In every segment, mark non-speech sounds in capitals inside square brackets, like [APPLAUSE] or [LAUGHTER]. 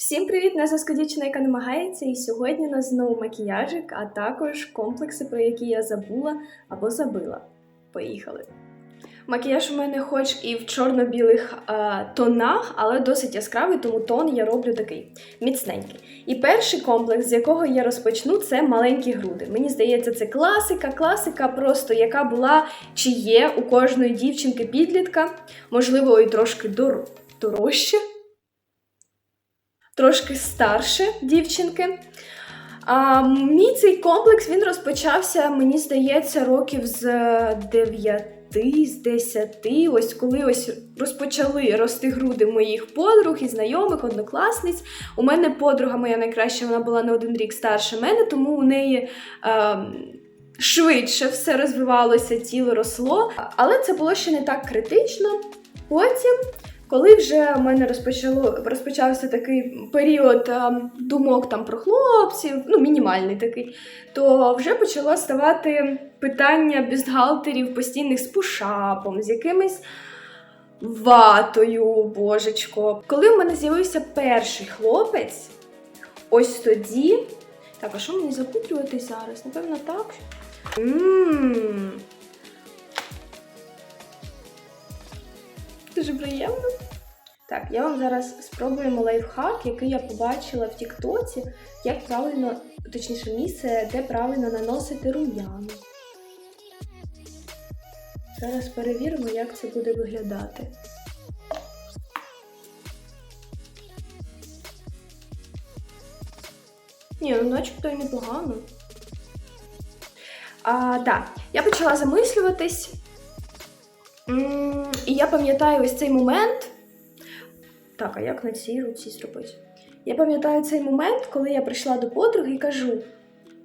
Всім привіт! Нас зв'язку яка намагається, і сьогодні у нас знову макіяжик, а також комплекси, про які я забула або забила. Поїхали! Макіяж у мене хоч і в чорно-білих тонах, але досить яскравий, тому тон я роблю такий міцненький. І перший комплекс, з якого я розпочну, це маленькі груди. Мені здається, це класика, класика, просто яка була чи є у кожної дівчинки-підлітка, можливо, і трошки дор... дорожче трошки старше дівчинки. А, мій цей комплекс він розпочався, мені здається, років з 9, з 10, ось коли ось розпочали рости груди моїх подруг і знайомих, однокласниць. У мене подруга моя найкраща, вона була на один рік старше мене, тому у неї. А, Швидше все розвивалося, тіло росло, але це було ще не так критично. Потім коли вже у мене розпочало розпочався такий період а, думок там про хлопців, ну мінімальний такий, то вже почало ставати питання бюстгальтерів постійних з пушапом, з якимись ватою, божечко. Коли в мене з'явився перший хлопець, ось тоді. Так, а що мені запутрювати зараз? Напевно, так. Ммм. Дуже приємно. Так, я вам зараз спробуємо лайфхак, який я побачила в Тіктоці, як правильно, точніше, місце, де правильно наносити рум'яна. Зараз перевіримо, як це буде виглядати. Ні, ну начебто і непогано. А, Так, я почала замислюватись. М, І я пам'ятаю ось цей момент. Так, а як на цій руці зробити? Я пам'ятаю цей момент, коли я прийшла до подруги і кажу: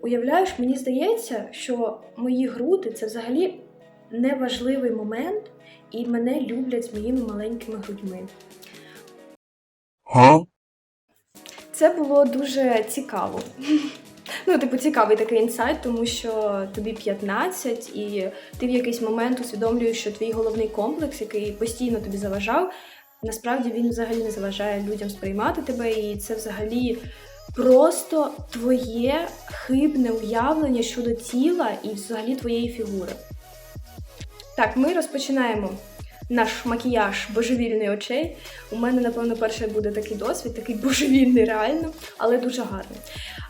уявляєш, мені здається, що мої груди це взагалі неважливий момент, і мене люблять з моїми маленькими грудьми. Це було дуже цікаво. Ну, типу, цікавий такий інсайт, тому що тобі 15, і ти в якийсь момент усвідомлюєш, що твій головний комплекс, який постійно тобі заважав, насправді він взагалі не заважає людям сприймати тебе, і це взагалі просто твоє хибне уявлення щодо тіла і взагалі твоєї фігури. Так, ми розпочинаємо наш макіяж божевільний очей. У мене, напевно, перший буде такий досвід, такий божевільний реально, але дуже гарний.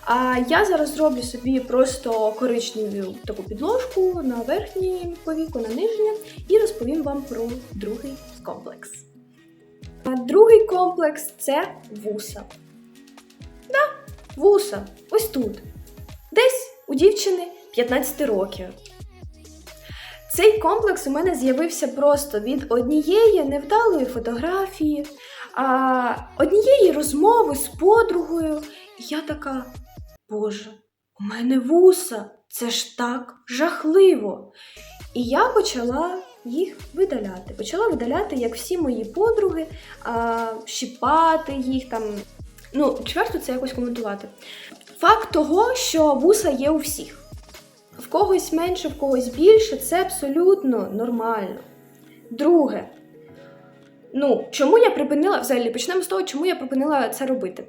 А я зараз зроблю собі просто коричневу таку підложку на верхній повіку, на нижнє, і розповім вам про другий комплекс. А другий комплекс це вуса. Да, вуса. Ось тут. Десь у дівчини 15 років. Цей комплекс у мене з'явився просто від однієї невдалої фотографії, а, однієї розмови з подругою. І я така, Боже, у мене вуса, це ж так жахливо. І я почала їх видаляти. Почала видаляти, як всі мої подруги, а, щіпати їх там. Ну, чверто це якось коментувати. Факт того, що вуса є у всіх. Когось менше, в когось більше, це абсолютно нормально. Друге, ну, чому я припинила, взагалі, почнемо з того, чому я припинила це робити.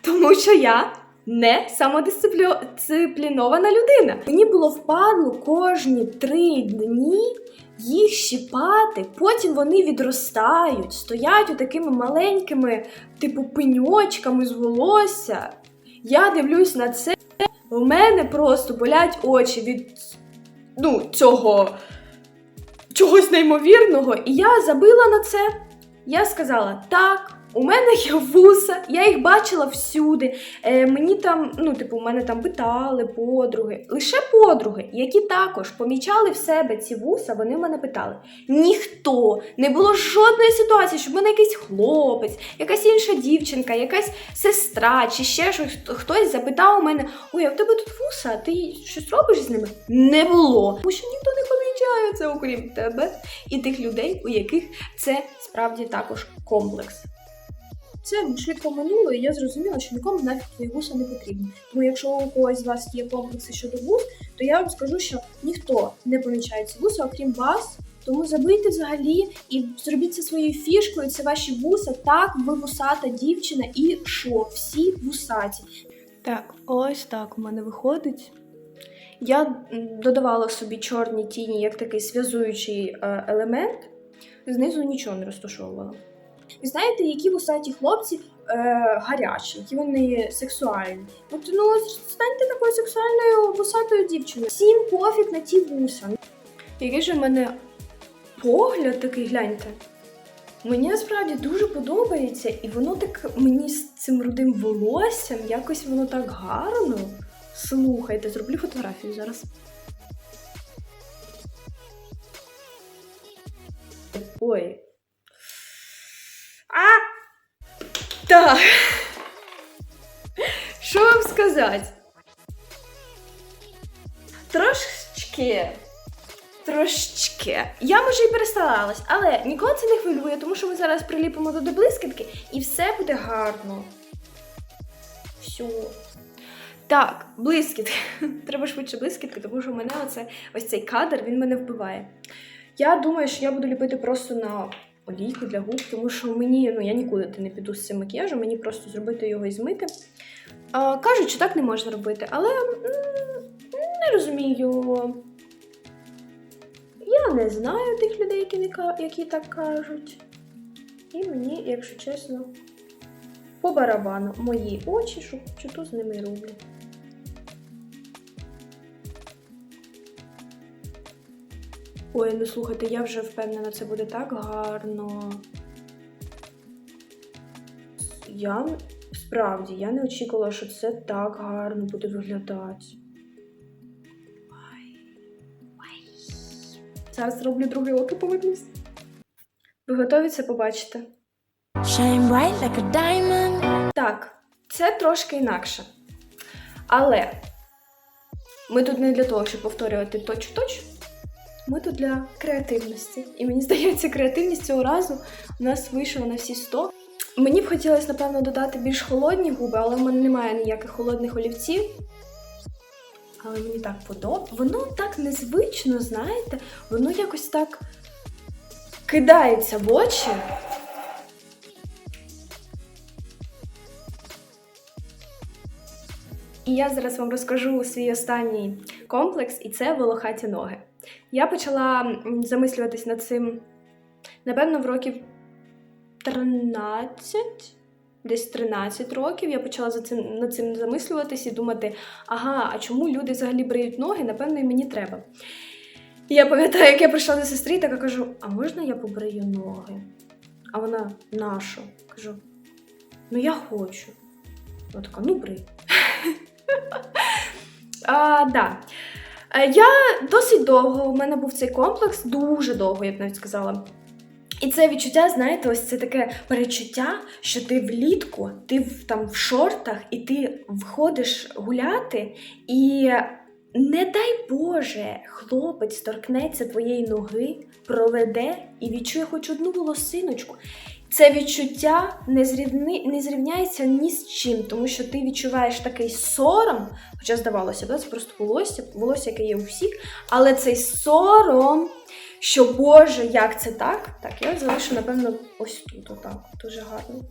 Тому що я не самодисциплінована людина. Мені було впадло кожні три дні їх щіпати, потім вони відростають, стоять такими маленькими, типу, пеньочками з волосся. Я дивлюсь на це. У мене просто болять очі від ну, цього чогось неймовірного. І я забила на це. Я сказала: так, у мене є вуса, я їх бачила всюди. Е, мені там, ну, типу, у мене там питали подруги, лише подруги, які також помічали в себе ці вуса, вони в мене питали. Ніхто не було жодної ситуації, щоб в мене якийсь хлопець, якась інша дівчинка, якась сестра чи ще щось хтось запитав у мене: ой, а в тебе тут вуса, ти щось робиш з ними? Не було. Тому що ніхто не помічає це, окрім тебе і тих людей, у яких це справді також комплекс. Це швидко минуло, і я зрозуміла, що нікому нафіг твої вуса не потрібні. Тому якщо у когось з вас є комплекси щодо вус, то я вам скажу, що ніхто не помічає ці вуса, окрім вас, Тому забийте взагалі і зробіть це своєю фішкою. Це ваші вуса. Так, ви вусата дівчина і що? Всі вусаті. Так, ось так у мене виходить. Я додавала собі чорні тіні як такий зв'язуючий е, елемент, знизу нічого не розташовувала. Ви знаєте, які вусаті хлопці е, гарячі, які вони сексуальні. От ну станьте такою сексуальною вусатою дівчиною. Всім пофіг на ті вуса. Який же в мене погляд такий, гляньте. Мені насправді дуже подобається, і воно так мені з цим рудим волоссям, якось воно так гарно. Слухайте, зроблю фотографію зараз. Ой. А! Так. Що вам сказати? Трошечки. Трошечки. Я може і перестаралась, але нікого це не хвилює, тому що ми зараз приліпимо туди блискітки і все буде гарно. Все. Так, блискітки. [LAUGHS] Треба швидше блискітки, тому що мене оце, ось цей кадр він мене вбиває. Я думаю, що я буду ліпити просто на олійку для губ, тому що мені, ну я нікуди не піду з цим макіяжем, мені просто зробити його і змити. А, кажуть, що так не можна робити, але не розумію. Я не знаю тих людей, які, не, які так кажуть. І мені, якщо чесно, по барабану мої очі, що, що то з ними роблю. Ой, ну слухайте, я вже впевнена, це буде так гарно. Я справді я не очікувала, що це так гарно буде виглядати. Ой. Ой. Зараз зроблю другий око повернусь. Ви готові це побачити? Shine bright like a diamond. Так, це трошки інакше. Але ми тут не для того, щоб повторювати точ-точ. Ми тут для креативності. І мені здається, креативність цього разу у нас вийшла на всі 100. Мені б хотілося, напевно, додати більш холодні губи, але в мене немає ніяких холодних олівців. Але мені так подобається. Воно так незвично, знаєте, воно якось так кидається в очі. І я зараз вам розкажу свій останній комплекс, і це волохаті ноги. Я почала замислюватись над цим, напевно, в років 13, десь 13 років. Я почала за цим, над цим замислюватись і думати, ага, а чому люди взагалі бриють ноги? Напевно, і мені треба. І я пам'ятаю, як я прийшла до сестри і така кажу: а можна я побрию ноги? А вона нащо? Кажу, ну я хочу. Вона така, ну брий. [LAUGHS] А, да. Е, Я досить довго, у мене був цей комплекс, дуже довго, я б навіть сказала. І це відчуття, знаєте, ось це таке перечуття, що ти влітку, ти в, там в шортах, і ти виходиш гуляти, і не дай Боже, хлопець торкнеться твоєї ноги, проведе і відчує хоч одну волосиночку. Це відчуття не, зрівни, не зрівняється ні з чим, тому що ти відчуваєш такий сором, хоча здавалося, б, це просто волосся, волосся, яке є у всіх, але цей сором, що Боже, як це так? Так, я залишу, напевно, ось тут, отак, дуже гарно.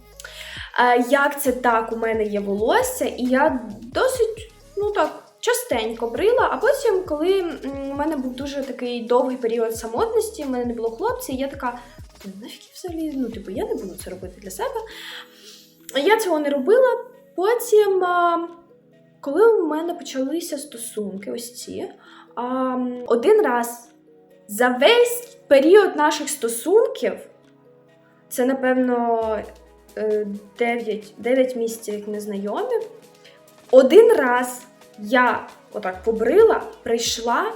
А, як це так, у мене є волосся, і я досить, ну так. Частенько брила, а потім, коли у мене був дуже такий довгий період самотності, в мене не було хлопця, і я така, «Ну, нафіг взагалі, ну, типу, я не буду це робити для себе. Я цього не робила. Потім, коли у мене почалися стосунки, ось ці, один раз за весь період наших стосунків, це, напевно, 9, 9 місяців, як ми знайомі, один раз я отак побрила, прийшла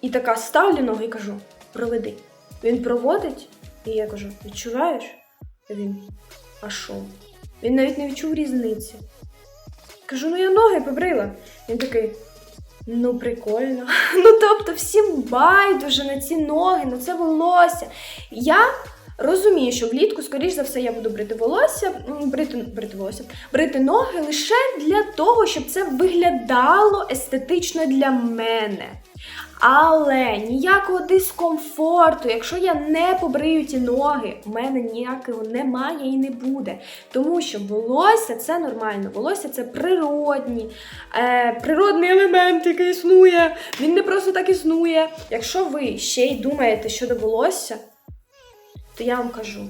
і така ставлю ноги і кажу: проведи. Він проводить, і я кажу: відчуваєш? А він, а що? Він навіть не відчув різниці. Кажу, ну я ноги побрила. Він такий. Ну, прикольно. [LAUGHS] Ну, тобто, всім байдуже на ці ноги, на це волосся. Я розумію, що влітку, скоріш за все, я буду брити волосся, брити, брити волосся, брити ноги лише для того, щоб це виглядало естетично для мене. Але ніякого дискомфорту, якщо я не побрию ті ноги, в мене ніякого немає і не буде. Тому що волосся це нормально, волосся це природні, е, природний елемент, який існує. Він не просто так існує. Якщо ви ще й думаєте щодо волосся, то я вам кажу: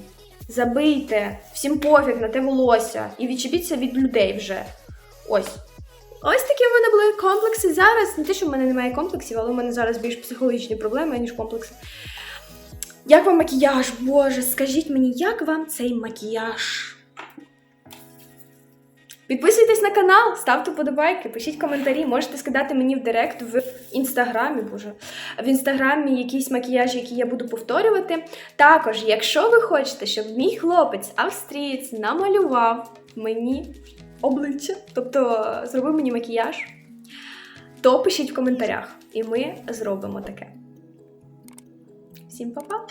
забийте всім пофіг на те волосся і відчепіться від людей вже. Ось. Ось такі в мене були комплекси. Зараз не те, що в мене немає комплексів, але в мене зараз більш психологічні проблеми, ніж комплекси. Як вам макіяж? Боже, скажіть мені, як вам цей макіяж? Підписуйтесь на канал, ставте подобайки, пишіть коментарі, можете скидати мені в директ в інстаграмі, боже, в інстаграмі якісь макіяжі, які я буду повторювати. Також, якщо ви хочете, щоб мій хлопець австрієць намалював мені обличчя, тобто зробив мені макіяж, то пишіть в коментарях, і ми зробимо таке. Всім па-па!